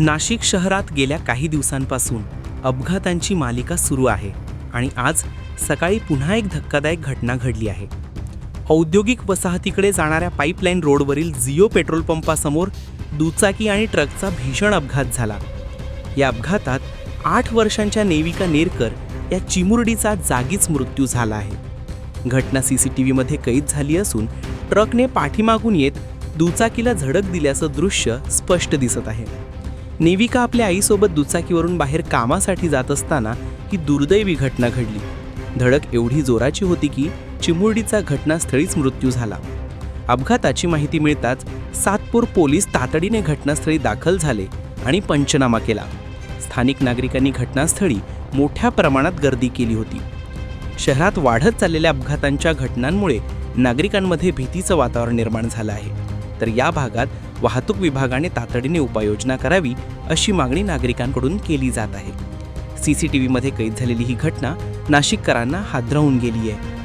नाशिक शहरात गेल्या काही दिवसांपासून अपघातांची मालिका सुरू आहे आणि आज सकाळी पुन्हा एक धक्कादायक घटना घडली आहे. औद्योगिक वसाहतीकडे जाणाऱ्या पाईपलाईन रोडवरील जिओ पेट्रोल पंपासमोर दुचाकी आणि ट्रकचा भीषण अपघात झाला. या अपघातात आठ वर्षांच्या नेविका नेरकर या चिमुरडीचा जागीच मृत्यू झाला आहे. घटना सी सी टी व्हीमध्ये कैद झाली असून ट्रकने पाठीमागून येत दुचाकीला झडक दिल्याचं दृश्य स्पष्ट दिसत आहे. नेविका आपल्या आईसोबत दुचाकीवरून बाहेर कामासाठी जात असताना ही दुर्दैवी घटना घडली. धडक एवढी जोराची होती की चिमुरडीचा घटनास्थळीच मृत्यू झाला. अपघाताची माहिती मिळताच सातपूर पोलीस तातडीने घटनास्थळी दाखल झाले आणि पंचनामा केला. स्थानिक नागरिकांनी घटनास्थळी मोठ्या प्रमाणात गर्दी केली होती. शहरात वाढत चाललेल्या अपघातांच्या घटनांमुळे नागरिकांमध्ये भीतीचं वातावरण निर्माण झालं आहे. तर या भागात वाहतूक विभागाने तातडीने उपाययोजना करावी अशी मागणी नागरिकांकडून केली जात आहे. सी सी टी व्हीमध्ये कैद झालेली ही घटना नाशिककरांना हादरवून गेली आहे.